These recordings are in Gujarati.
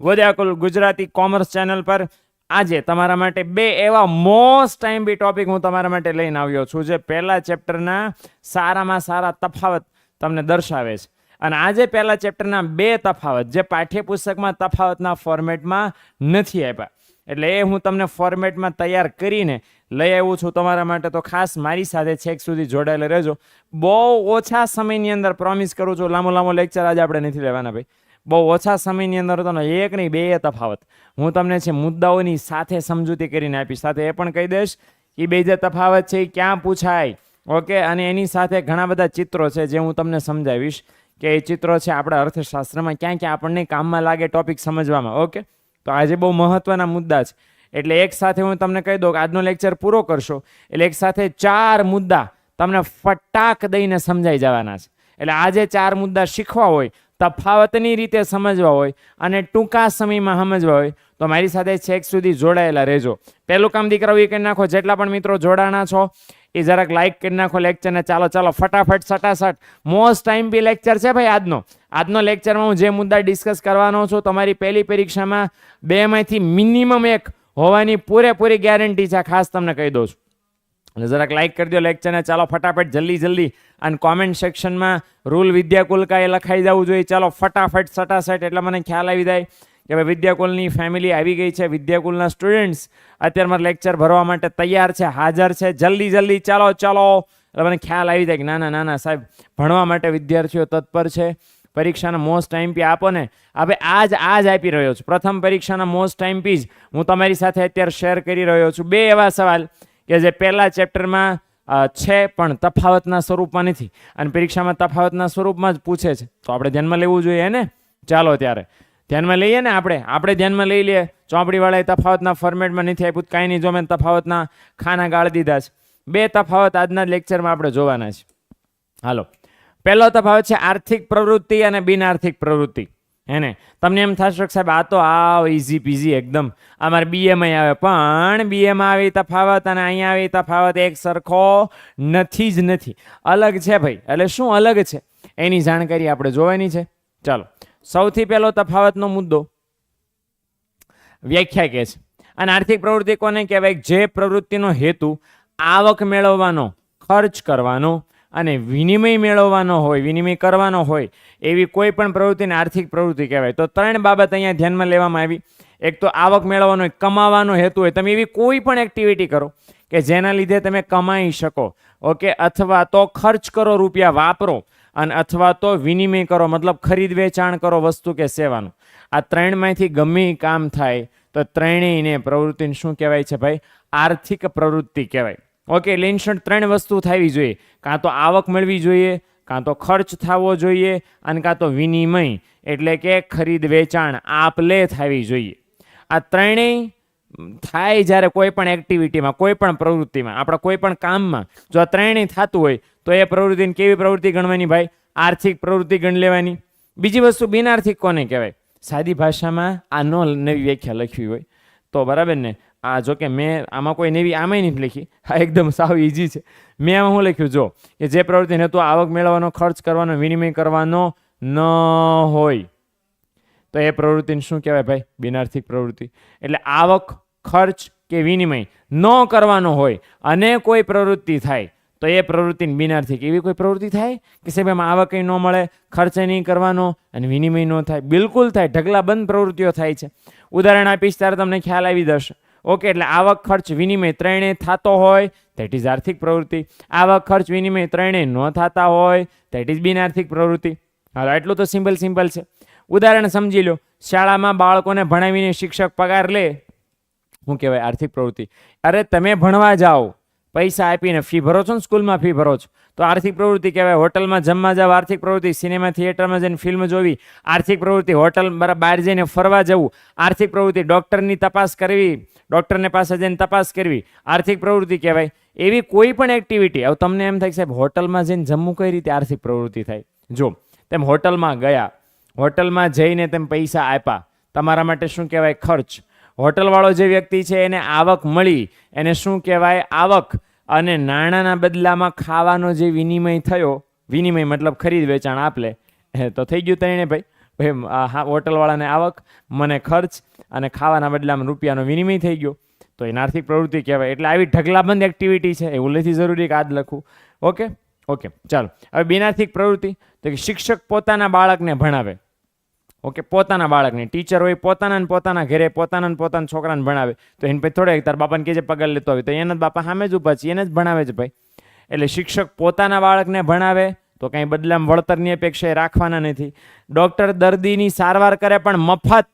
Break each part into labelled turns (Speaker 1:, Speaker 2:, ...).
Speaker 1: વદ્યાકુલ ગુજરાતી કોમર્સ ચેનલ પર આજે તમારા માટે બે એવા મોસ્ટ ટાઈમ બી ટોપિક હું તમારા માટે લઈને આવ્યો છું, જે પહેલા ચેપ્ટરના સારામાં સારા તફાવત તમને દર્શાવે છે. અને આજે પહેલા ચેપ્ટરના બે તફાવત, જે પાઠ્યપુસ્તકમાં તફાવતના ફોર્મેટમાં નથી આપ્યા એટલે એ હું તમને ફોર્મેટમાં તૈયાર કરીને લઈ આવું છું તમારા માટે. તો ખાસ મારી સાથે છેક સુધી જોડાયેલા રહેજો. બહુ ઓછા સમયની અંદર પ્રોમિસ કરું છું, લાંબો લાંબો લેક્ચર આજે આપણે નથી લેવાના ભાઈ. બહુ ઓછા સમયની અંદર તો એક નહીં, બે તફાવત. હું તમને છે મુદ્દાઓની સાથે સમજૂતી કરીને આપીશ. સાથે એ પણ કહી દઈશ કે બે જે તફાવત છે એ ક્યાં પૂછાય? ઓકે? અને એની સાથે ઘણા બધા ચિત્રો છે જે હું તમને સમજાવીશ કે એ ચિત્રો છે આપણા અર્થશાસ્ત્રમાં ક્યાં ક્યાં આપણને કામમાં લાગે ટોપિક સમજવામાં, ઓકે? તો આજે બહુ મહત્વના મુદ્દા છે. એટલે એક સાથે હું તમને કહી દઉં કે આજનો લેક્ચર પૂરો કરશો. એટલે એક સાથે ચાર મુદ્દા તમને ફટાક દઈને સમજાઈ જવાના છે. એટલે આજે ચાર મુદ્દા શીખવા હોય તફાવતની રીતે સમજવા હોય અને ટૂંકા સમયમાં સમજવા હોય, તો મારી સાથે છેક સુધી જોડાયેલા રહેજો. પહેલું કામ દીકરાઓ, એ કરી નાખો. જેટલા પણ મિત્રો જોડાણા છો, એ જરાક લાઈક કરી નાખો લેક્ચરને ચાલો ચાલો, ફટાફટ, સટાસટ. મોસ્ટ ટાઈમ બી લેક્ચર છે ભાઈ આજનો. આજનો લેક્ચરમાં હું જે મુદ્દા ડિસ્કસ કરવાનો છું, તમારી પહેલી પરીક્ષામાં બેમાંથી મિનિમમ એક હોવાની પૂરેપૂરી ગેરંટી છે. ખાસ તમને કહી દઉં છું. એટલે જરાક લાઈક કરી દો લેક્ચરને ચાલો ફટાફટ, જલ્દી જલ્દી. અને કોમેન્ટ સેક્શનમાં રૂલ વિદ્યાકુલ કાંઈ લખાઈ જવું જોઈએ. ચાલો ફટાફટ, સટાસટ, એટલે મને ખ્યાલ આવી જાય કે ભાઈ વિદ્યાકુલની ફેમિલી આવી ગઈ છે, વિદ્યાકુલના સ્ટુડન્ટ્સ અત્યારે મારે લેક્ચર ભરવા માટે તૈયાર છે, હાજર છે. જલ્દી જલ્દી, ચાલો ચાલો. એટલે મને ખ્યાલ આવી જાય કે ના ના ના ના, સાહેબ, ભણવા માટે વિદ્યાર્થીઓ તત્પર છે. પરીક્ષાના મોસ્ટ ટાઈમ પી આપો ને. હવે આજ આજ આપી રહ્યો છું. પ્રથમ પરીક્ષાના મોસ્ટ ટાઈમ જ હું તમારી સાથે અત્યારે શેર કરી રહ્યો છું. બે એવા સવાલ. કે જે પહેલા ચેપ્ટરમાં છે પણ તફાવતના સ્વરૂપમાં નથી. અને પરીક્ષામાં તફાવતના સ્વરૂપમાં જ પૂછે છે. તો આપણે ધ્યાનમાં લેવું જોઈએ ને? ચાલો ત્યારે. ધ્યાનમાં લઈએ ને આપણે? આપણે ધ્યાનમાં લઈ લઈએ. ચોપડીવાળાએ તફાવતના ફોર્મેટમાં નથી આપ્યું, કાંઈ નહીં. જો મેં તફાવતના ખાના ગાળી દીધા છે. બે તફાવત આજના લેક્ચરમાં આપણે જોવાના છે. હાલો. પહેલો તફાવત છે આર્થિક પ્રવૃત્તિ અને બિનઆર્થિક પ્રવૃત્તિ. હેને તમને એમ થશે સાહેબ, આ તો આ ઇઝી પીઝી એકદમ. અમારે બીએમાં આવે. પણ બીએમાં આવી તફાવત અને અહીંયા આવી તફાવત એક સરખો નથી જ નથી. અલગ છે ભાઈ. એટલે શું અલગ છે? એની જાણકારી આપણે જોવાની છે. ચાલો. સૌથી પહેલો તફાવતનો મુદ્દો. વ્યાખ્યા કહે છે. અને આર્થિક પ્રવૃત્તિ કોને કહેવાય? જે પ્રવૃત્તિનો હેતુ આવક મેળવવાનો, ખર્ચ કરવાનો અને વિનિમય મેળવવાનો હોય વિનિમય કરવાનો હોય એવી કોઈ પણ પ્રવૃત્તિને આર્થિક પ્રવૃત્તિ કહેવાય. તો ત્રણ બાબત અહીંયા ધ્યાનમાં લેવામાં આવી. એક તો આવક મેળવવાનો હોય, કમાવાનો હેતુ હોય. તમે એવી કોઈ પણ એક્ટિવિટી કરો કે જેના લીધે તમે કમાઈ શકો. ઓકે? અથવા તો ખર્ચ કરો રૂપિયા વાપરો અને અથવા તો વિનિમય કરો. મતલબ ખરીદ વેચાણ કરો વસ્તુ કે સેવાનું. આ ત્રણમાંથી ગમે કામ થાય તો ત્રણેયને પ્રવૃત્તિને શું કહેવાય છે ભાઈ? આર્થિક પ્રવૃત્તિ કહેવાય. ઓકે in ત્રણ વસ્તુ થવી જોઈએ. કાં તો આવક મળવી જોઈએ, કાં તો ખર્ચ થવો જોઈએ, અને કાં તો વિનિમય, એટલે કે ખરીદ વેચાણ આપ લે થવી જોઈએ. આ ત્રણેય થાય જ્યારે કોઈ પણ એક્ટિવિટીમાં કોઈ પણ પ્રવૃત્તિમાં, આપણા કોઈ પણ કામમાં, જો આ ત્રણેય થતું હોય, તો એ પ્રવૃત્તિને કેવી પ્રવૃત્તિ ગણવાની ભાઈ? આર્થિક પ્રવૃત્તિ ગણ લેવાની. બીજી વસ્તુ બિનઆર્થિક કોને કહેવાય? સાદી ભાષામાં આ નો નવી વ્યાખ્યા લખવી હોય. તો બરાબર ને? આ જો કે મેં આમાં કોઈ નેવી આમાંય નથી લખી. આ એકદમ સાવ ઇઝી છે. મેં આમાં શું લખ્યું? જો, કે જે પ્રવૃત્તિને હેતુ આવક મેળવવાનો ખર્ચ કરવાનો, વિનિમય કરવાનો ન હોય. તો એ પ્રવૃત્તિને શું કહેવાય ભાઈ? બિનાર્થિક પ્રવૃત્તિ. એટલે આવક, ખર્ચ કે વિનિમય ન કરવાનો હોય અને કોઈ પ્રવૃત્તિ થાય, તો એ પ્રવૃત્તિને બિનાર્થિક એવી કોઈ પ્રવૃત્તિ થાય કે સાહેબ, એમાં આવક ન મળે, ખર્ચ નહીં કરવાનો અને વિનિમય ન થાય? બિલકુલ થાય. ઢગલાબંધ પ્રવૃત્તિઓ થાય છે. ઉદાહરણ આપીશ, ત્યારે તમને ખ્યાલ આવી જશે. ઓકે, એટલે આવક ખર્ચ વિનિમય ત્રણેય થતો હોય ધેટ ઇઝ આર્થિક પ્રવૃત્તિ. આવક ખર્ચ વિનિમય ત્રણેય ન થતા હોય ધેટ ઇઝ બિનઆર્થિક પ્રવૃત્તિ. હાલો એટલું તો સિમ્પલ સિમ્પલ છે. ઉદાહરણ સમજી લો. શાળામાં બાળકોને ભણાવીને શિક્ષક પગાર લે. શું કહેવાય? આર્થિક પ્રવૃત્તિ. અરે, તમે ભણવા જાઓ. પૈસા આપીને ફી ભરો છો ને સ્કૂલમાં ફી ભરો છો? તો આર્થિક પ્રવૃત્તિ કહેવાય હોટલમાં જમવા જાવ, આર્થિક પ્રવૃત્તિ સિનેમા થિયેટરમાં જઈને ફિલ્મ જોવી, આર્થિક પ્રવૃત્તિ હોટલ બહાર જઈને ફરવા જવું, આર્થિક પ્રવૃત્તિ ડૉક્ટરની તપાસ કરવી, ડૉક્ટરને પાસે જઈને તપાસ કરવી, આર્થિક પ્રવૃત્તિ કહેવાય. એવી કોઈ પણ એક્ટિવિટી હવે તમને એમ થાય સાહેબ, હોટલમાં જઈને જમવું કઈ રીતે આર્થિક પ્રવૃત્તિ થાય? જો તેમ હોટલમાં ગયા, હોટલમાં જઈને તેમ પૈસા આપ્યા. તમારા માટે શું કહેવાય? ખર્ચ. હોટલવાળો જે વ્યક્તિ છે, એને આવક મળી. એને શું કહેવાય? આવક. અને નાણાંના બદલામાં ખાવાનો જે વિનિમય થયો, વિનિમય મતલબ ખરીદ વેચાણ આપલે તો થઈ ગયું તણે ભાઈ. ભાઈ હા, હોટલવાળાને આવક, મને ખર્ચ અને ખાવાના બદલામાં રૂપિયાનો વિનિમય થઈ ગયો. તો એને આર્થિક પ્રવૃત્તિ કહેવાય. એટલે આવી ઢગલાબંધ એક્ટિવિટી છે એવું નથી જરૂરી કે આ જ લખું. ઓકે? ઓકે, ચાલો. હવે બિનાર્થિક પ્રવૃત્તિ, તો કે શિક્ષક પોતાના બાળકને ભણાવે. ઓકે, પોતાના બાળકને. ટીચર હોય પોતાના પોતાના ઘરે પોતાના પોતાના છોકરાને ભણાવે. તો એને પછી થોડે તાર બાપાને કે છે પગાર લેતો હોય. તો એના બાપા સામે જ ઊભા છે, એને જ ભણાવે છે ભાઈ. એટલે શિક્ષક પોતાના બાળકને ભણાવે, તો કંઈ બદલામાં વળતરની અપેક્ષા રાખવાના નથી. ડૉક્ટર દર્દીની સારવાર કરે પણ મફત,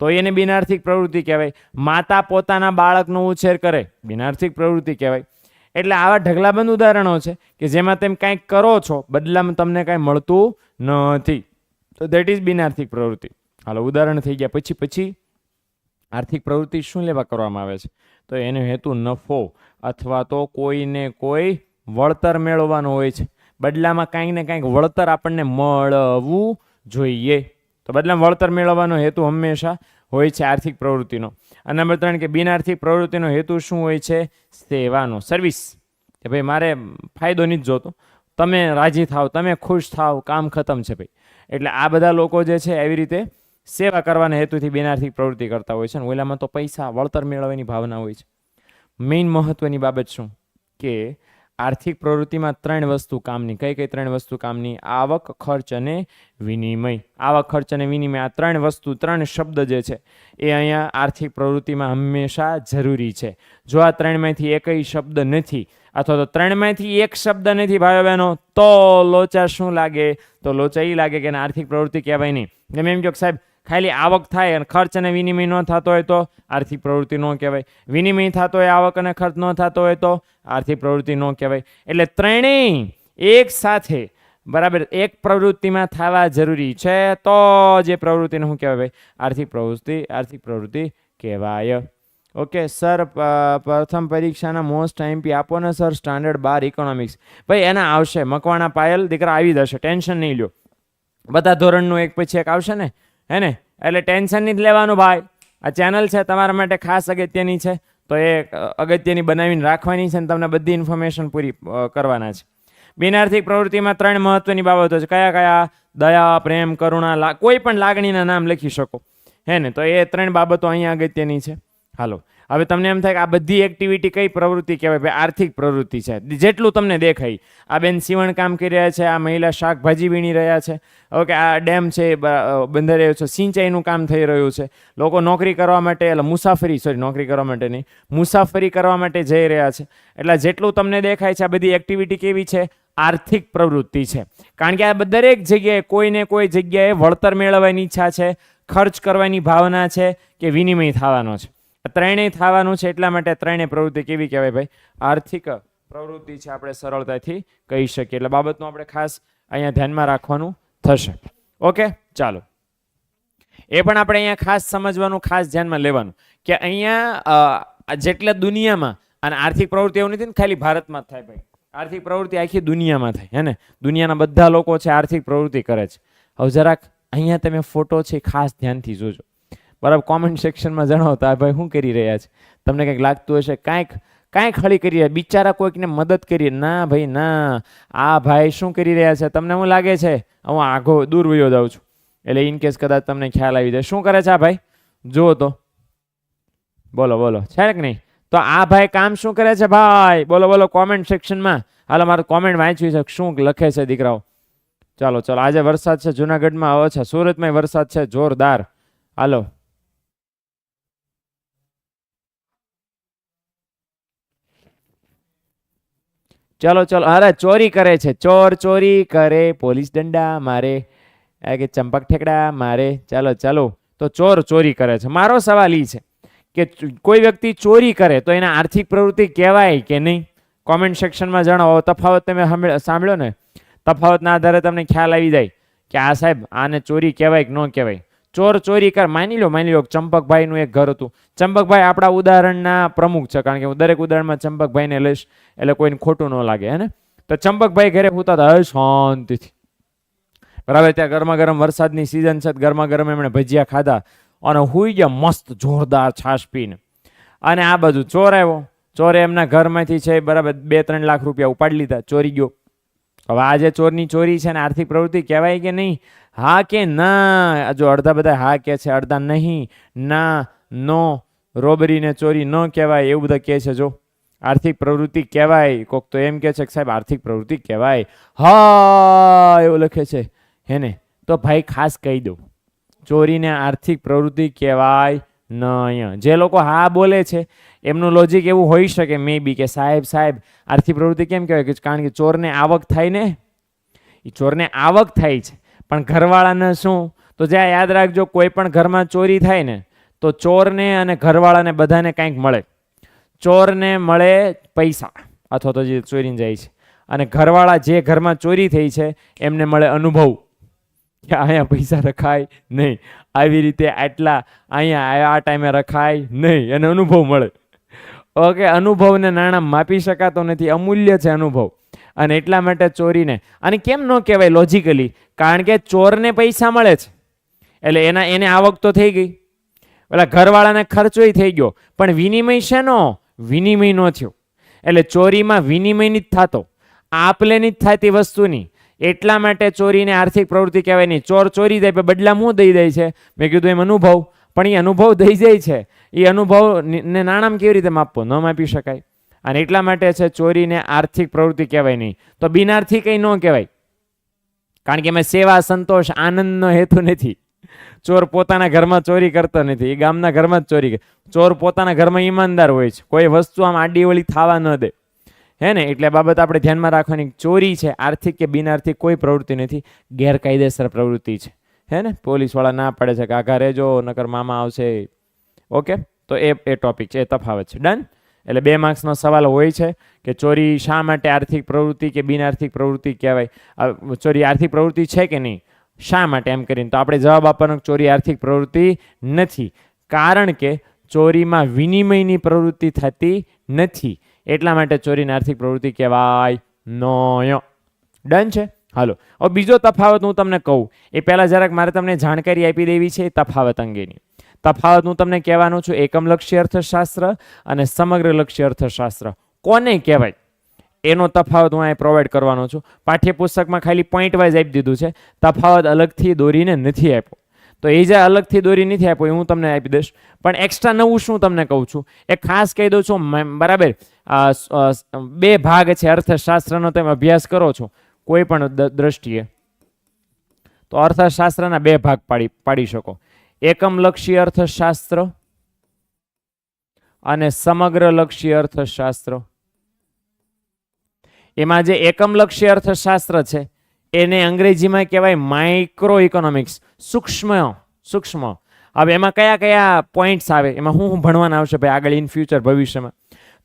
Speaker 1: તો એને બિનાર્થિક પ્રવૃત્તિ કહેવાય. માતા પોતાના બાળકનો ઉછેર કરે બિનાર્થિક પ્રવૃત્તિ કહેવાય. એટલે આવા ઢગલાબંધ ઉદાહરણો છે કે જેમાં તમે કાંઈક કરો છો, બદલામાં તમને કાંઈ મળતું નથી. તો દેટ ઇઝ બિનાર્થિક પ્રવૃત્તિ. હાલો, ઉદાહરણ થઈ ગયા પછી પછી આર્થિક પ્રવૃત્તિ શું લેવા કરવામાં આવે છે? તો એનો હેતુ નફો અથવા તો કોઈને કોઈ વળતર મેળવવાનો હોય છે. બદલામાં કાંઈક ને કાંઈક વળતર આપણને મળવું જોઈએ. તો બદલામાં વળતર મેળવવાનો હેતુ હંમેશા હોય છે આર્થિક પ્રવૃત્તિનો. અને નંબર ત્રણ કે બિનઆર્થિક પ્રવૃત્તિનો હેતુ શું હોય છે? સેવાનો, સર્વિસ. કે ભાઈ, મારે ફાયદો નથી જોતો. તમે રાજી થાવ તમે ખુશ થાવ કામ ખતમ છે ભાઈ. એટલે આ બધા લોકો જે છે એવી રીતે સેવા કરવાના હેતુથી બિનઆર્થિક પ્રવૃત્તિ કરતા હોય છે અને ઓલામાં તો પૈસા વળતર મેળવવાની ભાવના હોય છે. મેઇન મહત્વની બાબત શું? કે આર્થિક પ્રવૃત્તિમાં ત્રણ વસ્તુ કામની, કઈ કઈ ત્રણ વસ્તુ કામની? આવક, ખર્ચ અને વિનિમય. આવક, ખર્ચ અને વિનિમય આ ત્રણ વસ્તુ, ત્રણ શબ્દ જે છે એ અહીંયા આર્થિક પ્રવૃત્તિમાં હંમેશા જરૂરી છે. જો આ ત્રણમાંથી એકય શબ્દ નથી અથવા તો ત્રણમાંથી એક શબ્દ નથી ભાઈઓ બહેનો, તો લોચા શું લાગે? તો લોચા એ લાગે કે આર્થિક પ્રવૃત્તિ કહેવાય નહીં. એમ એમ કહ્યું સાહેબ, ખાલી આવક થાય અને ખર્ચ અને વિનિમય ન થતો હોય તો આર્થિક પ્રવૃત્તિ ન કહેવાય. વિનિમય થતો હોય, આવક અને ખર્ચ ન થતો હોય તો આર્થિક પ્રવૃત્તિ ન કહેવાય. એટલે ત્રણેય એક સાથે બરાબર એક પ્રવૃત્તિમાં થવા જરૂરી છે, તો જે પ્રવૃત્તિને શું કહેવાય ભાઈ? આર્થિક પ્રવૃત્તિ આર્થિક પ્રવૃત્તિ કહેવાય. ઓકે, સર પ્રથમ પરીક્ષાના મોસ્ટ આઈમપી આપો ને, સર સ્ટાન્ડર્ડ બાર ઇકોનોમિક્સ ભાઈ, એના આવશે, મકવાણા પાયલ, દીકરા આવી જશે, ટેન્શન નહીં લ્યો. બધા ધોરણનું એક પછી એક આવશે ને, હે ને? એટલે ટેન્શન નહીં જ લેવાનું ભાઈ. આ ચેનલ છે તમારા માટે ખાસ અગત્યની છે. તો એ અગત્યની બનાવીને રાખવાની છે અને તમને બધી ઇન્ફોર્મેશન પૂરી કરવાના છે. બિનાર્થિક પ્રવૃત્તિમાં ત્રણ મહત્વની બાબતો છે. કયા કયા? દયા, પ્રેમ, કરુણા કોઈ પણ લાગણીના નામ લખી શકો. હે ને? તો એ ત્રણ બાબતો અહીંયા અગત્યની છે. હાલો. હવે તમને એમ થાય કે આ બધી એક્ટિવિટી કઈ પ્રવૃત્તિ કહેવાય? ભાઈ, આર્થિક પ્રવૃત્તિ છે. જેટલું તમને દેખાય. આ બેન સીવણ કામ કરી રહ્યા છે, આ મહિલા શાકભાજી વીણી રહ્યા છે. ઓકે, આ ડેમ છે બંધાઈ રહ્યો છે. સિંચાઈનું કામ થઈ રહ્યું છે. લોકો નોકરી કરવા માટે, એટલે મુસાફરી સોરી નોકરી કરવા માટે નહીં, મુસાફરી કરવા માટે જઈ રહ્યા છે. એટલે જેટલું તમને દેખાય છે, આ બધી એક્ટિવિટી કેવી છે? આર્થિક પ્રવૃત્તિ છે. કારણ કે આ દરેક જગ્યાએ કોઈને કોઈ જગ્યાએ વળતર મેળવવાની ઈચ્છા છે, ખર્ચ કરવાની ભાવના છે કે વિનિમય થવાનો છે. ત્રણેય થવાનું છે એટલા માટે ત્રણેય પ્રવૃત્તિ કેવી કહેવાય ભાઈ? આર્થિક પ્રવૃત્તિ છે આપણે સરળતાથી કહી શકીએ. એટલે બાબતનું આપણે ખાસ અહીંયા ધ્યાનમાં રાખવાનું થશે. ઓકે? ચાલો. એ પણ આપણે અહીંયા ખાસ સમજવાનું, ખાસ ધ્યાનમાં લેવાનું કે અહીંયા જેટલા દુનિયામાં, અને આર્થિક પ્રવૃત્તિ એવું નથી ને ખાલી ભારતમાં જ થાય ભાઈ. આર્થિક પ્રવૃત્તિ આખી દુનિયામાં થાય, હે દુનિયાના બધા લોકો છે આર્થિક પ્રવૃત્તિ કરે છે. હવે જરાક અહીંયા તમે ફોટો છે ખાસ ધ્યાનથી જોજો. બરાબર કોમેન્ટ સેક્શનમાં જણાવતા ભાઈ શું કરી રહ્યા છે? તમને કંઈક લાગતું હશે? કાંઈક કાંઈક હળી કરી રહ્યા બિચારા કોઈકને મદદ કરીએ ના ભાઈ, ના. આ ભાઈ શું કરી રહ્યા છે? તમને શું લાગે છે? હું આઘો દૂર વયો જાઉં છું. એટલે ઇન કેસ કદાચ તમને ખ્યાલ આવી જાય. શું કરે છે આ ભાઈ? જુઓ તો. બોલો બોલો. છે કે નહીં? તો આ ભાઈ કામ શું કરે છે ભાઈ? બોલો બોલો કોમેન્ટ સેક્શનમાં હાલો, મારું કોમેન્ટ વાંચ્યું છે. શું લખે છે દીકરાઓ? ચાલો ચાલો. આજે વરસાદ છે, જુનાગઢમાં ઓછા સુરતમાં વરસાદ છે, જોરદાર. હાલો. ચલો ચલો. અરે, ચોરી કરે છે. ચોર, ચોરી કરે. પોલીસ દંડા મારે. કે ચંપક ઠેકડા મારે. ચાલો ચાલો. તો ચોર ચોરી કરે છે. મારો સવાલ એ છે કે કોઈ વ્યક્તિ ચોરી કરે તો એને આર્થિક પ્રવૃત્તિ કહેવાય કે નહીં? કોમેન્ટ સેક્શનમાં જણાવો. તફાવત તમે સાંભળ- સાંભળ્યો ને? તફાવતના આધારે તમને ખ્યાલ આવી જાય કે આ સાહેબ આને ચોરી કહેવાય કે ન કહેવાય? ચોર ચોરી કર. માની લો માની લો ચંપકભાઈનું એક ઘર હતું. ચંપકભાઈ આપણા ઉદાહરણના પ્રમુખ છે, કારણ કે હું દરેક ઉદાહરણમાં ચંપકભાઈને લઈશ, એટલે કોઈને ખોટું ન લાગે, હે ને? તો ચંપકભાઈ ઘરે પૂતા હતા શાંતિથી બરાબર, ત્યાં ગરમા ગરમ વરસાદની સિઝન છે ગરમા ગરમ એમણે ભજીયા ખાધા અને હુઈ ગયા મસ્ત જોરદાર છાશ પીને. અને આ બધું ચોર આવ્યો. ચોરે એમના ઘરમાંથી છે, બરાબર બે ત્રણ લાખ રૂપિયા ઉપાડી લીધા, ચોરી ગયો. હવે આ જે ચોરની ચોરી છે ને આર્થિક પ્રવૃત્તિ કહેવાય કે નહીં હા કે ના? જો અડધા બધા હા કે છે, અડધા નહીં. ના, નો રોબરી ને ચોરી ન કહેવાય, એવું બધા કહે છે, જો. આર્થિક પ્રવૃત્તિ કહેવાય. કોક તો એમ કહે છે કે સાહેબ, આર્થિક પ્રવૃત્તિ કહેવાય. હા, એવું લખે છે. હેને તો ભાઈ ખાસ કહી દઉં. ચોરીને આર્થિક પ્રવૃત્તિ કહેવાય નહીં જે લોકો હા બોલે છે, એમનું લોજિક એવું હોઈ શકે મે બી કે સાહેબ સાહેબ, આર્થિક પ્રવૃત્તિ કેમ કહેવાય? કારણ કે ચોરને આવક થાય ને? એ ચોરને આવક થાય છે પણ ઘરવાળાને શું? તો જ્યાં યાદ રાખજો, કોઈ પણ ઘરમાં ચોરી થાય ને, તો ચોરને અને ઘરવાળાને બધાને કંઈક મળે. ચોરને મળે પૈસા, અથવા તો જે ચોરીને જાય છે. અને ઘરવાળા જે ઘરમાં ચોરી થઈ છે, એમને મળે અનુભવ કે અહીંયા પૈસા રખાય નહીં. આવી રીતે આટલા અહીંયા આ ટાઈમે રખાય નહીં અને અનુભવ મળે. ઓકે, અનુભવને નાણાં માપી શકાતો નથી, અમૂલ્ય છે અનુભવ. અને એટલા માટે ચોરીને. અને કેમ ન કહેવાય લોજિકલી કારણ કે ચોરને પૈસા મળે છે. એટલે એના એને આવક તો થઈ ગઈ. પેલા ઘરવાળાને ખર્ચોય થઈ ગયો. પણ વિનિમય શેનો? વિનિમય નો થયો. એટલે ચોરીમાં વિનિમયની જ થતો. આપલેની જ થતી વસ્તુની. એટલા માટે ચોરીને આર્થિક પ્રવૃત્તિ કહેવાય નહીં. ચોર ચોરી જાય, પણ બદલા હું દઈ દે છે. મેં કીધું એમ અનુભવ. પણ એ અનુભવ દઈ જાય છે. એ અનુભવ ને નાણાં કેવી રીતે માપવો? ન માપી શકાય. અને એટલા માટે છે ચોરીને આર્થિક પ્રવૃત્તિ કહેવાય નહીં. તો બિનાર્થી કંઈ ન કહેવાય. કારણ કે એમાં સેવા, સંતોષ, આનંદનો હેતુ નથી. ચોર પોતાના ઘરમાં ચોરી કરતો નથી. એ ગામના ઘરમાં જ ચોરી ચોર પોતાના ઘરમાં ઈમાનદાર હોય છે. કોઈ વસ્તુ આમ આડી વળી થવા ન દે. હે ને? એટલે બાબત આપણે ધ્યાનમાં રાખવાની ચોરી છે આર્થિક કે બિનઆર્થિક કોઈ પ્રવૃત્તિ નથી. ગેરકાયદેસર પ્રવૃત્તિ છે. હે ને? પોલીસવાળા ના પાડે છે કાકા રહેજો નકર મામા આવશે. ઓકે? તો એ એ ટોપિક છે, એ તફાવત છે. ડન એટલે બે માર્ક્સનો સવાલ હોય છે કે ચોરી શા માટે આર્થિક પ્રવૃત્તિ કે બિનઆર્થિક પ્રવૃત્તિ કહેવાય? ચોરી આર્થિક પ્રવૃત્તિ છે કે નહીં? શા માટે એમ કરીને? તો આપણે જવાબ આપવાનો ચોરી આર્થિક પ્રવૃત્તિ નથી. કારણ કે ચોરીમાં વિનિમયની પ્રવૃત્તિ થતી નથી. એટલા માટે ચોરીની આર્થિક પ્રવૃત્તિ કહેવાય નોય. ડન છે? હાલો. હવે બીજો તફાવત હું તમને કહું. એ પહેલાં જરાક મારે તમને જાણકારી આપી દેવી છે તફાવત અંગેની. તફાવત હું તમને કહેવાનું છું. એકમલક્ષી અર્થશાસ્ત્ર અને સમગ્રલક્ષી અર્થશાસ્ત્ર. કોને કહેવાય? એનો તફાવત હું અહીં પ્રોવાઈડ કરવાનો છું. પાઠ્યપુસ્તકમાં ખાલી પોઈન્ટ વાઇઝ આપી દીધું છે. તફાવત અલગથી દોરીને નથી આપ્યો. તો એ જે અલગથી દોરી નથી આપ્યો એ હું તમને આપી દઈશ. પણ એક્સ્ટ્રા નવું શું તમને કહું છું? એ ખાસ કહી દઉં છું બરાબર? બે ભાગ છે અર્થશાસ્ત્રનો, તમે અભ્યાસ કરો છો. કોઈ પણ દ્રષ્ટિએ. તો અર્થશાસ્ત્રના બે ભાગ પાડી પાડી શકો. એકમલક્ષી અર્થશાસ્ત્ર અને સમગ્રલક્ષી અર્થશાસ્ત્ર. એમાં જે એકમલક્ષી અર્થશાસ્ત્ર છે, એને અંગ્રેજીમાં કહેવાય માઇક્રો ઇકોનોમિક્સ સૂક્ષ્મ સૂક્ષ્મ. હવે એમાં કયા કયા પોઈન્ટ્સ આવે? એમાં શું શું ભણવાના આવશે ભાઈ આગળ ઇન ફ્યુચર ભવિષ્યમાં.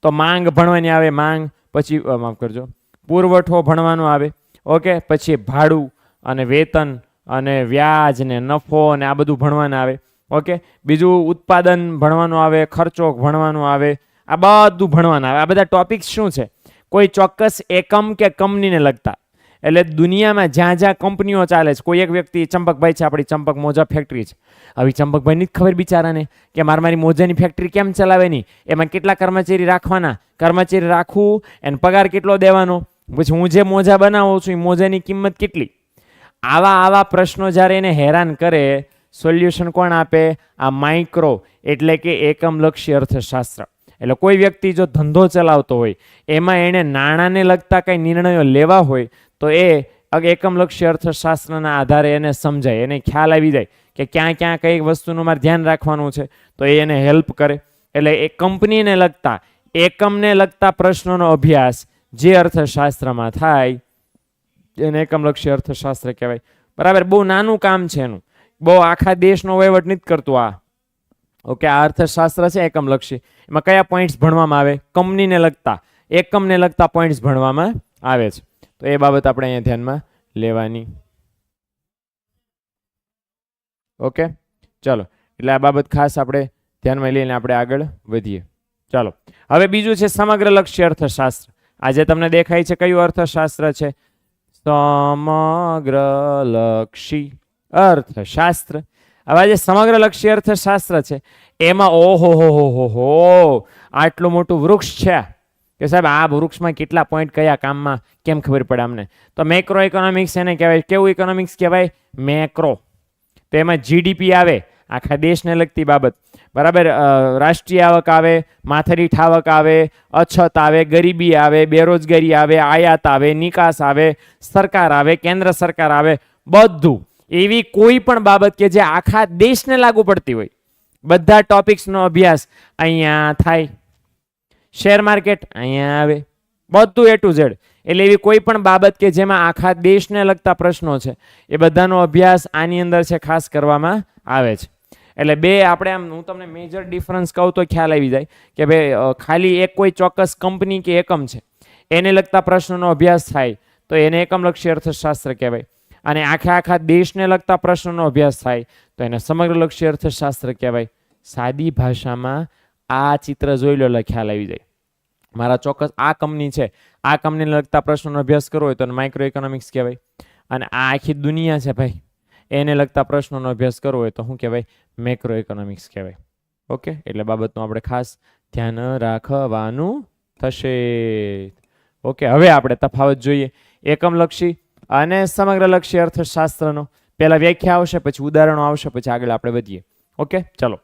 Speaker 1: તો માંગ ભણવાની આવે, માંગ, પછી માફ કરજો, પુરવઠો ભણવાનો આવે. ઓકે, પછી ભાડું અને વેતન અને વ્યાજ ને નફો ને આ બધું ભણવાના આવે. ઓકે? બીજું ઉત્પાદન ભણવાનું આવે, ખર્ચો ભણવાનું આવે, આ બધું ભણવાના આવે. આ બધા ટોપિક્સ શું છે? કોઈ ચોક્કસ એકમ કે કંપનીને લગતા. એટલે દુનિયામાં જ્યાં જ્યાં કંપનીઓ ચાલે છે, કોઈ એક વ્યક્તિ ચંપકભાઈ છે, આપણી ચંપક મોજા ફેક્ટરી છે. હવે ચંપકભાઈની જ ખબર બિચારાને કે મારે મારી મોજાની ફેક્ટરી કેમ ચલાવે એમાં કેટલા કર્મચારી રાખવાના? કર્મચારી રાખવું એને પગાર કેટલો દેવાનો? પછી હું જે મોજા બનાવું છું, એ મોજાની કિંમત કેટલી? આવા આવા પ્રશ્નો જ્યારે એને હેરાન કરે, સોલ્યુશન કોણ આપે? આ માઇક્રો એટલે કે એકમલક્ષી અર્થશાસ્ત્ર. એટલે કોઈ વ્યક્તિ જો ધંધો ચલાવતો હોય, એમાં એણે નાણાંને લગતા કંઈ નિર્ણયો લેવા હોય, તો એ એકમલક્ષી અર્થશાસ્ત્રના આધારે એને સમજાય. એને ખ્યાલ આવી જાય કે ક્યાં ક્યાં કઈ વસ્તુનું મારે ધ્યાન રાખવાનું છે, તો એ એને હેલ્પ કરે. એટલે એ કંપનીને લગતા, એકમને લગતા પ્રશ્નોનો અભ્યાસ જે અર્થશાસ્ત્રમાં થાય એને એકમલક્ષી અર્થશાસ્ત્ર કહેવાય. બરાબર, બહુ નાનું કામ છે એનું. બહુ આખા દેશનો વહીવટ નથી કરતું આ. ઓકે, આ અર્થશાસ્ત્ર છે એકમલક્ષી એમાં કયા પોઈન્ટ્સ ભણવામાં આવે? કંપનીને લગતા. એકમને લગતા પોઈન્ટ્સ ભણવામાં આવે છે. તો એ બાબત આપણે અહીંયા ધ્યાનમાં લેવાની. ઓકે, ચાલો. એટલે આ બાબત ખાસ આપણે ધ્યાનમાં લઈને આપણે આગળ વધીએ. ચાલો. હવે બીજું છે, સમગ્ર લક્ષ્ય અર્થશાસ્ત્ર આજે તમને દેખાય છે કયું અર્થશાસ્ત્ર છે. સમગ્ર લક્ષી અર્થશાસ્ત્ર. હવે જે સમગ્રલક્ષી અર્થશાસ્ત્ર છે, એમાં ઓહો, હો હો હો હો, આટલું મોટું વૃક્ષ છે. કે સાહેબ, આ વૃક્ષમાં કેટલા પોઈન્ટ કયા કામમાં, કેમ ખબર પડે અમને? તો મેક્રો ઇકોનોમિક્સ એને કહેવાય. કેવું ઇકોનોમિક્સ કહેવાય? મેક્રો તો એમાં જીડીપી આવે. આખા દેશને લગતી બાબત. બરાબર? રાષ્ટ્રીય આવક આવે, માથરી ઠાવક આવે, અછત આવે, ગરીબી આવે, બેરોજગારી આવે, આયાત આવે, નિકાસ આવે, સરકાર આવે, કેન્દ્ર સરકાર આવે, બધું. એવી કોઈ પણ બાબત કે જે આખા દેશને લાગુ પડતી હોય. બધા ટોપિક્સનો અભ્યાસ અહીંયા થાય. શેર માર્કેટ અહીંયા આવે. બધું એ ટુ ઝેડ એટલે એવી કોઈ પણ બાબત કે જેમાં આખા દેશને લગતા પ્રશ્નો છે, એ બધાનો અભ્યાસ આની અંદર છે, ખાસ કરવામાં આવે છે. એટલે બે આપણે આમ, હું તમને મેજર ડિફરન્સ કહું તો ખ્યાલ આવી જાય કે ભાઈ ખાલી એક કોઈ ચોક્કસ કંપની કે એકમ છે, એને લગતા પ્રશ્નોનો અભ્યાસ થાય તો એને એકમલક્ષી અર્થશાસ્ત્ર કહેવાય. અને આખા આખા દેશને લગતા પ્રશ્નોનો અભ્યાસ થાય તો એને સમગ્રલક્ષી અર્થશાસ્ત્ર કહેવાય. સાદી ભાષામાં આ ચિત્ર જોઈ લો એટલે ખ્યાલ આવી જાય. મારા ચોક્કસ આ કંપની છે, આ કંપનીને લગતા પ્રશ્નોનો અભ્યાસ કરવો હોય તો માઇક્રો ઇકોનોમિક્સ કહેવાય. અને આ આખી દુનિયા છે ભાઈ. એને લગતા પ્રશ્નોનો અભ્યાસ કરવો હોય તો શું કહેવાય? મેક્રો ઇકોનોમિક્સ કહેવાય. ઓકે એટલે બાબતનું આપણે ખાસ ધ્યાન રાખવાનું થશે. ઓકે હવે આપણે તફાવત જોઈએ. એકમલક્ષી અને સમગ્રલક્ષી અર્થશાસ્ત્રનો. પહેલાં વ્યાખ્યા આવશે, પછી ઉદાહરણો આવશે, પછી આગળ આપણે વધીએ. ઓકે ચલો.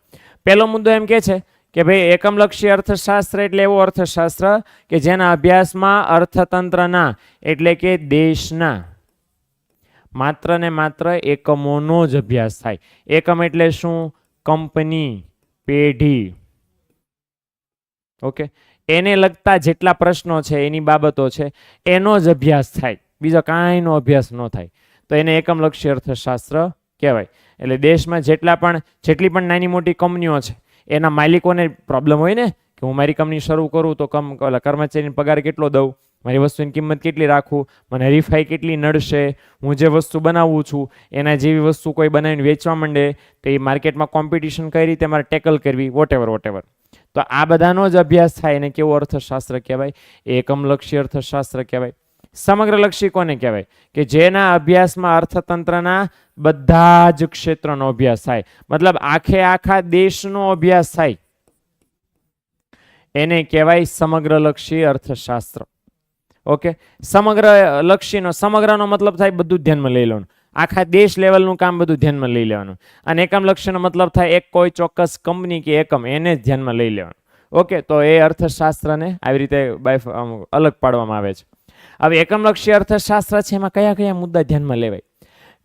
Speaker 1: પહેલો મુદ્દો એમ કે છે કે ભાઈ, એકમલક્ષી અર્થશાસ્ત્ર એટલે એવું અર્થશાસ્ત્ર કે જેના અભ્યાસમાં અર્થતંત્રના, એટલે કે દેશના માત્ર ને માત્ર એકમોનો જ અભ્યાસ થાય. એકમ એટલે શું? કંપની, પેઢી. ઓકે? એને લગતા જેટલા પ્રશ્નો છે, એની બાબતો છે, એનો જ અભ્યાસ થાય. બીજો કાંઈનો અભ્યાસ ન થાય. તો એને એકમલક્ષી અર્થશાસ્ત્ર કહેવાય. એટલે દેશમાં જેટલા પણ, જેટલી પણ નાની મોટી કંપનીઓ છે, એના માલિકોને પ્રોબ્લેમ હોય ને, કે હું મારી કંપની શરૂ કરું તો કમ કર્મચારીને પગાર કેટલો દઉં? મારી વસ્તુની કિંમત કેટલી રાખું? મને હરીફાઈ કેટલી નડશે? હું જે વસ્તુ બનાવું છું, એના જેવી વસ્તુ કોઈ બનાવીને વેચવા માંડે, તો એ માર્કેટમાં કોમ્પિટિશન કઈ રીતે મારે ટેકલ કરવી? વોટેવર વોટેવર તો આ બધાનો જ અભ્યાસ થાય એને કેવું અર્થશાસ્ત્ર કહેવાય? એકમલક્ષી અર્થશાસ્ત્ર કહેવાય. સમગ્રલક્ષી કોને કહેવાય? કે જેના અભ્યાસમાં અર્થતંત્રના બધા જ ક્ષેત્રનો અભ્યાસ થાય. મતલબ આખે આખા દેશનો અભ્યાસ થાય. એને કહેવાય સમગ્રલક્ષી અર્થશાસ્ત્ર. ઓકે સમગ્ર લક્ષીનો, સમગ્રનો મતલબ થાય બધું ધ્યાનમાં લઈ લેવાનું. આખા દેશ લેવલનું કામ બધું ધ્યાનમાં લઈ લેવાનું. અને એકમ લક્ષ્યનો મતલબ થાય એક કોઈ ચોક્કસ કંપની કે એકમ એને જ ધ્યાનમાં લઈ લેવાનું. ઓકે તો એ અર્થશાસ્ત્રને આવી રીતે બાય અલગ પાડવામાં આવે છે. હવે એકમલક્ષી અર્થશાસ્ત્ર છે, એમાં કયા કયા મુદ્દા ધ્યાનમાં લેવાય?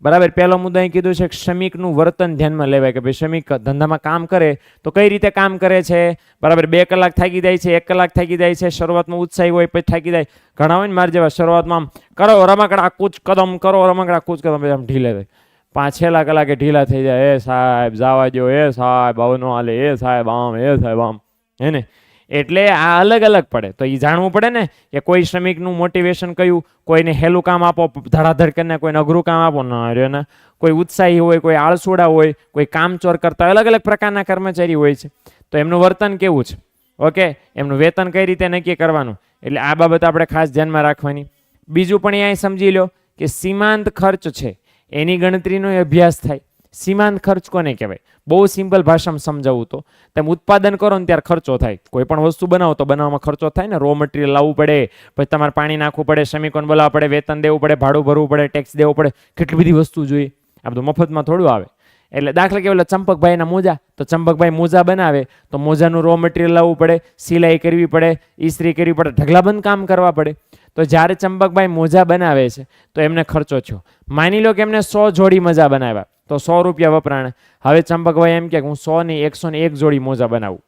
Speaker 1: બરાબર, પહેલો મુદ્દો અહીં કીધું છે શ્રમિકનું વર્તન ધ્યાનમાં લેવાય કે ભાઈ શ્રમિક ધંધામાં કામ કરે તો કઈ રીતે કામ કરે છે? બરાબર, બે કલાક થાકી જાય છે, એક કલાક થાકી જાય છે, શરૂઆતમાં ઉત્સાહી હોય પછી થાકી જાય. ઘણા હોય ને મારે જેવા શરૂઆતમાં કરો, રમકડા કૂચ કદમ, કરો, રમકડા કૂચ કદમ. પછી આમ ઢીલે થાય. પાંચ છેલ્લા કલાકે ઢીલા થઈ જાય. એ સાહેબ, જાવા દો એ સાહેબ, આવું ન હાલે, એ સાહેબ, આમ, એ સાહેબ, આમ. હે ને? એટલે આ અલગ અલગ પડે. તો એ જાણવું પડે ને કે કોઈ શ્રમિકનું મોટિવેશન કયું? કોઈને હેલું કામ આપો, ધડાધડ કરીને કોઈને અઘરું કામ આપો? ન રહ્યો ને. કોઈ ઉત્સાહી હોય, કોઈ આળસુડા હોય, કોઈ કામચોર કરતા અલગ અલગ પ્રકારના કર્મચારી હોય છે. તો એમનું વર્તન કેવું છે? ઓકે? એમનું વેતન કઈ રીતે નક્કી કરવાનું? એટલે આ બાબત આપણે ખાસ ધ્યાનમાં રાખવાની. બીજું પણ અહીંયા સમજી લો કે સીમાંત ખર્ચ છે. એની ગણતરીનો અભ્યાસ થાય. સીમાંત ખર્ચ કોને કહેવાય? બહુ સિમ્પલ ભાષામાં સમજાવું તો. તમે ઉત્પાદન કરો ને ત્યારે ખર્ચો થાય. કોઈ પણ વસ્તુ બનાવો તો બનાવવામાં ખર્ચો થાય ને? રો મટીરિયલ લાવવું પડે, પછી તમારે પાણી નાખવું પડે શ્રમિકોને બોલાવવા પડે, વેતન દેવું પડે, ભાડું ભરવું પડે ટેક્સ દેવું પડે, કેટલી બધી વસ્તુ જોઈએ. આ બધું મફતમાં થોડું આવે. એટલે દાખલા કે ઓલા ચંપકભાઈના મોજા. તો ચંપકભાઈ મોજા બનાવે, તો મોજાનું રો મટીરિયલ લાવવું પડે, સિલાઈ કરવી પડે ઇસ્ત્રી કરવી પડે ઢગલાબંધ કામ કરવા પડે. તો જ્યારે ચંપકભાઈ મોજા બનાવે છે, તો એમને ખર્ચો થયો. માની લો કે એમને સો જોડી મજા બનાવ્યા. તો સો રૂપિયા વપરાણ. હવે ચંપકભાઈ એમ કે હું સો ની એકસો એક જોડી મોજા બનાવું.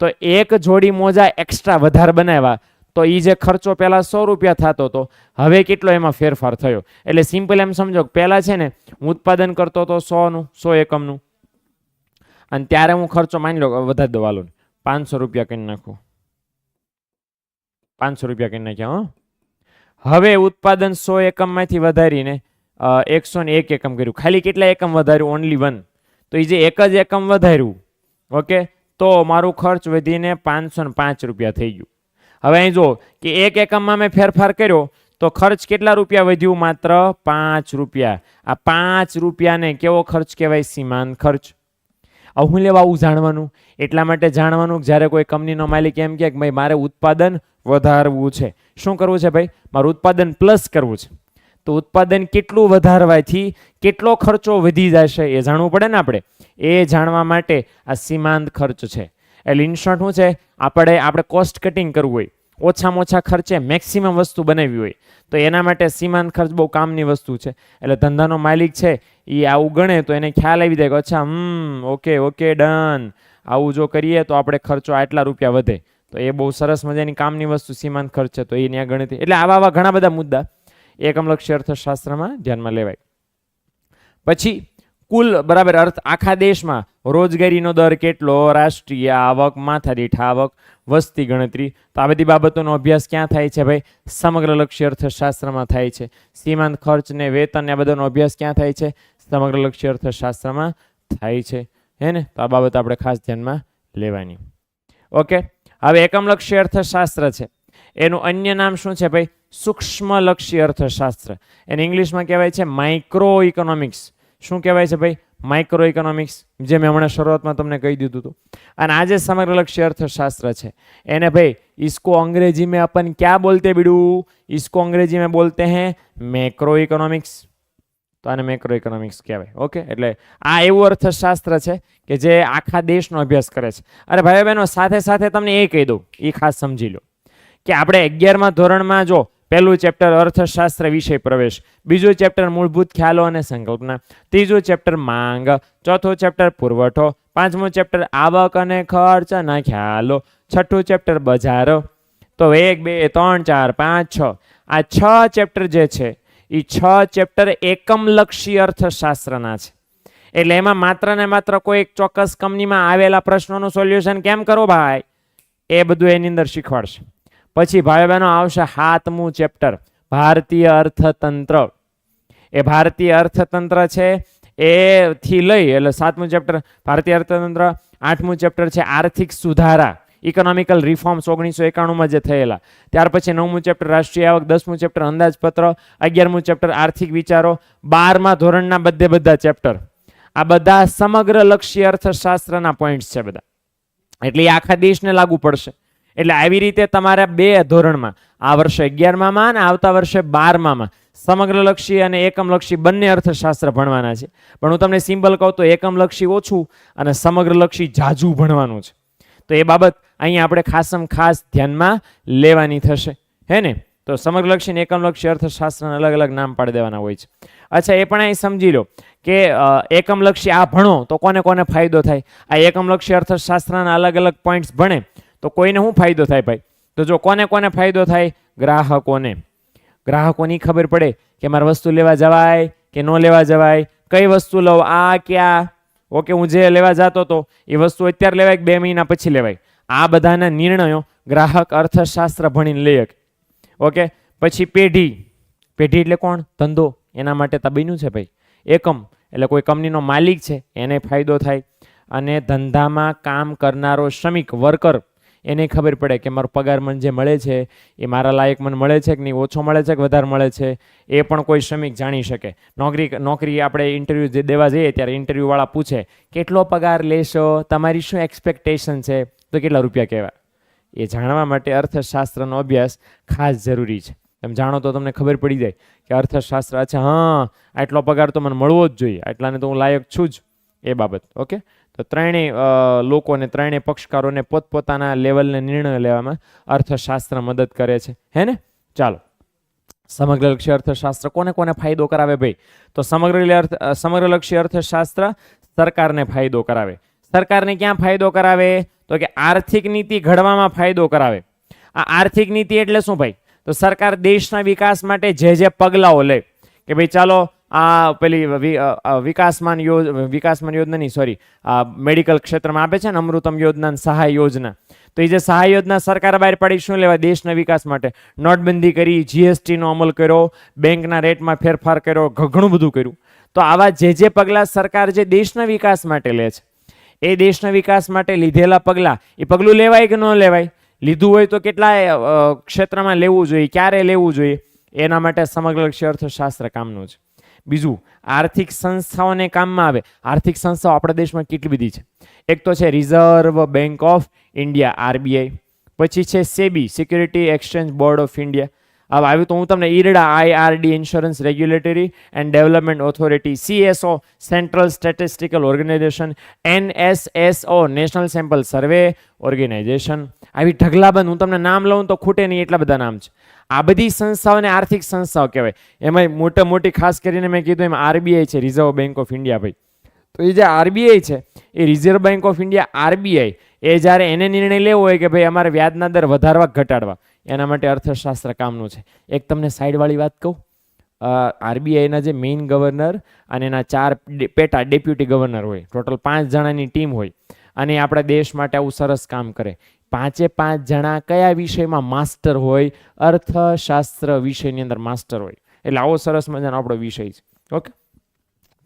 Speaker 1: તો એક જોડી મોજા એક્સ્ટ્રા વધારે બનાવ્યા. તો એ જે ખર્ચો પહેલાં સો રૂપિયા થતો હતો હવે કેટલો એમાં ફેરફાર થયો? એટલે સિમ્પલ એમ સમજો પહેલાં છે ને, હું ઉત્પાદન કરતો હતો સોનું, સો એકમનું. અને ત્યારે હું ખર્ચો માની લો વધારે દો વાલો પાંચસો રૂપિયા કરી નાખું. પાંચસો રૂપિયા કરી નાખ્યા, હો. હવે ઉત્પાદન સો એકમમાંથી વધારીને એકસો ને એક એકમ કર્યું. ખાલી કેટલા એકમ વધાર્યું? ઓનલી વન તો એ જે એક જ એકમ વધાર્યું, ઓકે, તો મારું ખર્ચ વધીને પાંચસો ને પાંચ રૂપિયા થઈ ગયું. હવે અહીં જો કે એક એકમમાં મેં ફેરફાર કર્યો, તો ખર્ચ કેટલા રૂપિયા વધ્યું? માત્ર પાંચ રૂપિયા. આ પાંચ રૂપિયાને કેવો ખર્ચ કહેવાય? સીમાંત ખર્ચ. હું લેવા આવું જાણવાનું? એટલા માટે જાણવાનું કે જ્યારે કોઈ કંપનીનો માલિક એમ કહે કે, ભાઈ, મારે ઉત્પાદન વધારવું છે. શું કરવું છે, ભાઈ? મારું ઉત્પાદન પ્લસ કરવું છે. તો ઉત્પાદન કેટલું વધારવાથી કેટલો ખર્ચો વધી જશે એ જાણવું પડે ને આપણે? એ જાણવા માટે આ સીમાંત ખર્ચ છે. એટલે ઇનશોર્ટ શું છે? આપણે આપણે કોસ્ટ કટિંગ કરવું હોય. ઓછામાં ઓછા ખર્ચે મેક્સિમમ વસ્તુ બનાવવી હોય. તો એના માટે સીમાંત ખર્ચ બહુ કામની વસ્તુ છે. એટલે ધંધાનો માલિક છે એ આવું ગણે તો એને ખ્યાલ આવી જાય કે અચ્છા, હમ ઓકે ઓકે ડન આવું જો કરીએ તો આપણે ખર્ચો આટલા રૂપિયા વધે. તો એ બહુ સરસ મજાની કામની વસ્તુ સીમાંત ખર્ચ છે. તો એ ત્યાં ગણતરી એટલે આવા આવા ઘણા બધા મુદ્દા. એકમલક્ષી અર્થશાસ્ત્રમાં ધ્યાનમાં લેવાય. પછી, કુલ, બરાબર, અર્થ આખા દેશમાં રોજગારીનો દર કેટલો? રાષ્ટ્રીય આવક, માથાદીઠ આવક, વસ્તી ગણતરી. તો આ બધી બાબતોનો અભ્યાસ ક્યાં થાય છે ભાઈ? સમગ્રલક્ષી અર્થશાસ્ત્રમાં થાય છે. સીમાંત ખર્ચ ને વેતન ને બધાનો અભ્યાસ ક્યાં થાય છે? સમગ્રલક્ષી અર્થશાસ્ત્રમાં થાય છે. હે ને? તો આ બાબત આપણે ખાસ ધ્યાનમાં લેવાની. ઓકે? હવે એકમલક્ષી અર્થશાસ્ત્ર છે. એનું અન્ય નામ શું છે ભાઈ? સૂક્ષ્મલક્ષી અર્થશાસ્ત્ર એને ઇંગ્લિશમાં કહેવાય છે માઇક્રો ઇકોનોમિક્સ શું કહેવાય છે ભાઈ માઇક્રો ઇકોનોમિક્સ જે મેં હમણાં શરૂઆતમાં તમને કહી દીધું હતું અને આજે સમગ્રલક્ષી અર્થશાસ્ત્ર છે એને ભાઈ इसको अंग्रेजी में अपन क्या बोलते बिडू इसको अंग्रेजी में बोलते हैं मैक्रो इकोनॉमिक्स તો આને મેક્રો ઇકોનોમિક્સ કહેવાય ઓકે એટલે આ એવું અર્થશાસ્ત્ર છે કે જે આખા દેશનો અભ્યાસ કરે છે અરે ભાઈ બહેનો સાથે સાથે તમને એ કહી દઉં એ ખાસ સમજી લો કે આપણે અગિયારમાં ધોરણમાં જો પહેલું ચેપ્ટર અર્થશાસ્ત્ર વિષય પ્રવેશ, બીજું ચેપ્ટર મૂળભૂત ખ્યાલો અને સંકલ્પના, ત્રીજું ચેપ્ટર માંગ, ચોથું ચેપ્ટર પુરવઠો, પાંચમું ચેપ્ટર આવક અને ખર્ચના ખ્યાલો, છઠ્ઠું ચેપ્ટર બજારો. તો એક, બે, ત્રણ, ચાર, પાંચ, છ. આ છ ચેપ્ટર જે છે એ છ ચેપ્ટર એકમલક્ષી અર્થશાસ્ત્રના છે. એટલે એમાં માત્ર ને માત્ર કોઈ એક ચોક્કસ કંપનીમાં આવેલા પ્રશ્નોનું સોલ્યુશન કેમ કરો ભાઈ? એ બધું એની અંદર શીખવાડશે. પછી ભાઈ બહેનો, આવશે સાતમું ચેપ્ટર. ભારતીય અર્થતંત્ર. એ ભારતીય અર્થતંત્ર છે, એ થી લઈ એટલે સાતમું ચેપ્ટર, ભારતીય અર્થતંત્ર, આઠમું ચેપ્ટર છે, આર્થિક સુધારા. ઇકોનોમિકલ રિફોર્મ્સ ઓગણીસો એકાણુંમાં જે થયેલા. ત્યાર પછી નવમું ચેપ્ટર, રાષ્ટ્રીય આવક. દસમું ચેપ્ટર, અંદાજપત્ર. અગિયારમું ચેપ્ટર, આર્થિક વિચારો. બારમા ધોરણના બધે બધા ચેપ્ટર. આ બધા સમગ્ર લક્ષી અર્થશાસ્ત્રના પોઈન્ટ્સ છે બધા. એટલે આખા દેશને લાગુ પડશે. એટલે આવી રીતે તમારા બે ધોરણમાં, આ વર્ષે અગિયારમાં અને આવતા વર્ષે બારમામાં સમગ્રલક્ષી અને એકમલક્ષી બંને અર્થશાસ્ત્ર ભણવાના છે. પણ હું તમને સિમ્બલ કહું તો એકમલક્ષી ઓછું અને સમગ્રલક્ષી જાજુ ભણવાનું છે. તો એ બાબત અહીંયા આપણે ખાસમ ખાસ ધ્યાનમાં લેવાની થશે. હે ને? તો સમગ્રલક્ષી અને એકમલક્ષી અર્થશાસ્ત્રના અલગ અલગ નામ પાડી દેવાના હોય છે. અચ્છા, એ પણ અહીં સમજી લો કે એકમલક્ષી આ ભણો તો કોને કોને ફાયદો થાય? આ એકમલક્ષી અર્થશાસ્ત્રના અલગ અલગ પોઈન્ટ્સ ભણે તો કોઈને શું ફાયદો થાય ભાઈ? તો જો કોને કોને ફાયદો થાય? ગ્રાહકોને. ગ્રાહકોની ખબર પડે કે મારે વસ્તુ લેવા જવાય કે ન લેવા જવાય? કઈ વસ્તુ લઉં? આ ક્યાં? ઓકે, હું જે લેવા જતો હતો એ વસ્તુ અત્યારે લેવાય બે મહિના પછી લેવાય? આ બધાના નિર્ણયો ગ્રાહક અર્થશાસ્ત્ર ભણીને લઈ શકે ઓકે? પછી પેઢી. પેઢી એટલે કોણ? ધંધો. એના માટે તબીનું છે ભાઈ. એકમ. એટલે કોઈ કંપનીનો માલિક છે, એને ફાયદો થાય. અને ધંધામાં કામ કરનારો શ્રમિક, વર્કર એને ખબર પડે કે મારો પગાર મને જે મળે છે, એ મારા લાયક મને મળે છે કે નહીં? ઓછો મળે છે કે વધારે મળે છે? એ પણ કોઈ શ્રમિક જાણી શકે. નોકરી નોકરી આપણે ઇન્ટરવ્યૂ જે દેવા જઈએ ત્યારે ઇન્ટરવ્યૂવાળા પૂછે, કેટલો પગાર લેશો? તમારી શું એક્સપેક્ટેશન છે? તો કેટલા રૂપિયા કહેવાય? એ જાણવા માટે અર્થશાસ્ત્રનો અભ્યાસ ખાસ જરૂરી છે. તમે જાણો તો તમને ખબર પડી જાય કે અર્થશાસ્ત્ર અચ્છા હા, આટલો પગાર તો મને મળવો જ જોઈએ. આટલાને તો હું લાયક છું જ. એ બાબત, ઓકે? તો ત્રણેય લોકોને ત્રણેય પક્ષકારોને પોતપોતાના લેવલને નિર્ણય લેવામાં અર્થશાસ્ત્ર મદદ કરે છે. હે ને? ચાલો. સમગ્રલક્ષી અર્થશાસ્ત્ર કોને કોને ફાયદો કરાવે ભાઈ? તો સમગ્ર અર્થ સમગ્ર સમગ્રલક્ષી અર્થશાસ્ત્ર સરકારને ફાયદો કરાવે. સરકારને ક્યાં ફાયદો કરાવે? તો કે આર્થિક નીતિ ઘડવામાં ફાયદો કરાવે. આ આર્થિક નીતિ એટલે શું ભાઈ? તો સરકાર દેશના વિકાસ માટે જે જે પગલાઓ લે. કે ભાઈ ચાલો આ પેલી વિકાસમાન યોજ, વિકાસમાન યોજના નહીં સોરી મેડિકલ ક્ષેત્રમાં આપે છે ને અમૃતમ યોજના સહાય યોજના. તો એ જે સહાય યોજના સરકાર બહાર પાડી શું લેવા દેશના વિકાસ માટે. નોટબંધી કરી જીએસટીનો અમલ કર્યો, બેંકના રેટમાં ફેરફાર કર્યો ઘણું બધું કર્યું. તો આવા જે જે પગલાં સરકાર જે દેશના વિકાસ માટે લે છે, એ દેશના વિકાસ માટે લીધેલા પગલાં એ પગલું લેવાય કે ન લેવાય? લીધું હોય તો કેટલા ક્ષેત્રમાં લેવું જોઈએ, ક્યારે લેવું જોઈએ? એના માટે સમગ્ર અર્થશાસ્ત્ર કામનું છે. બીજું, આર્થિક સંસ્થાઓને કામમાં આવે. આર્થિક સંસ્થાઓ આપણા દેશમાં કેટલી બધી છે? એક તો છે reserve bank of India RBI પછી છે SEBI security exchange board of India હવે આવ્યું તો હું તમને IRDA IRD insurance regulatory and development authority CSO central statistical organisation NSSO national sample survey organisation આવી ઢગલાબંધ હું તમને નામ લઉં તો ખૂટે નહીં એટલા બધા નામ છે આ બધી સંસ્થાઓને આર્થિક સંસ્થાઓ કહેવાય એમાં મોટા મોટી ખાસ કરીને મેં કીધું એમાં આરબીઆઈ છે રિઝર્વ બેંક ઓફ ઇન્ડિયા ભાઈ તો એ જે આરબીઆઈ છે એ reserve bank of India RBI એ જ્યારે એને નિર્ણય લેવો હોય કે ભાઈ અમારે વ્યાજના દર વધારવા ઘટાડવા એના માટે અર્થશાસ્ત્ર કામનું છે. એક તમને સાઈડવાળી વાત કહું. આરબીઆઈના જે મેઇન ગવર્નર અને એના ચાર પેટા ડેપ્યુટી ગવર્નર હોય ટોટલ પાંચ જણાની ટીમ હોય, અને આપણા દેશ માટે આવું સરસ કામ કરે. પાંચે પાંચ જણા કયા વિષયમાં માસ્ટર હોય? અર્થશાસ્ત્ર વિષયની અંદર માસ્ટર હોય. એટલે આવો સરસ મજાનો આપણો વિષય છે. ઓકે?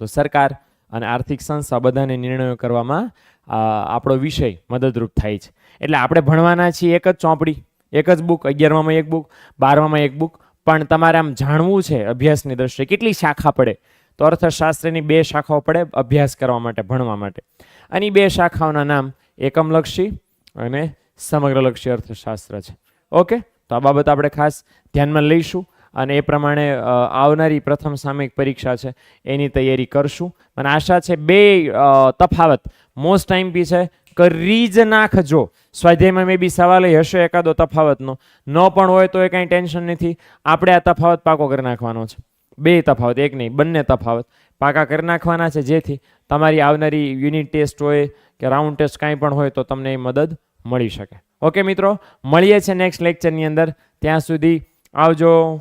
Speaker 1: તો સરકાર અને આર્થિક સંસ્થા બધાને નિર્ણયો કરવામાં આપણો વિષય મદદરૂપ થાય છે. એટલે આપણે ભણવાના છીએ એક જ ચોપડી. એક જ બુક અગિયારમાં એક બુક બારમામાં એક બુક પણ તમારે આમ જાણવું છે અભ્યાસની દ્રષ્ટિએ કેટલી શાખા પડે? તો અર્થશાસ્ત્રની બે શાખાઓ પડે અભ્યાસ કરવા માટે, ભણવા માટે. અને બે શાખાઓના નામ એકમલક્ષી અને સમગ્રલક્ષી અર્થશાસ્ત્ર છે. ઓકે? તો આ બાબત આપણે ખાસ ધ્યાનમાં લઈશું અને એ પ્રમાણે આવનારી પ્રથમ સામયિક પરીક્ષા છે એની તૈયારી કરશું. મને આશા છે બે તફાવત. મોસ્ટ ટાઈમ બી છે કરી જ નાખજો. સ્વાધ્યાયમાં મે બી સવાલ હશે એકાદો તફાવતનો. ન પણ હોય તો એ કાંઈ ટેન્શન નથી. આપણે આ તફાવત પાકો કરી નાખવાનો છે. બે તફાવત, એક નહીં, બંને તફાવત. પાકા કરી નાખવાના છે જેથી તમારી આવનારી યુનિટ ટેસ્ટ હોય કે રાઉન્ડ ટેસ્ટ કાંઈ પણ હોય તો તમને એ મદદ મળી શકે. ઓકે મિત્રો, મળીએ છીએ નેક્સ્ટ લેક્ચરની અંદર. ત્યાં સુધી આવજો.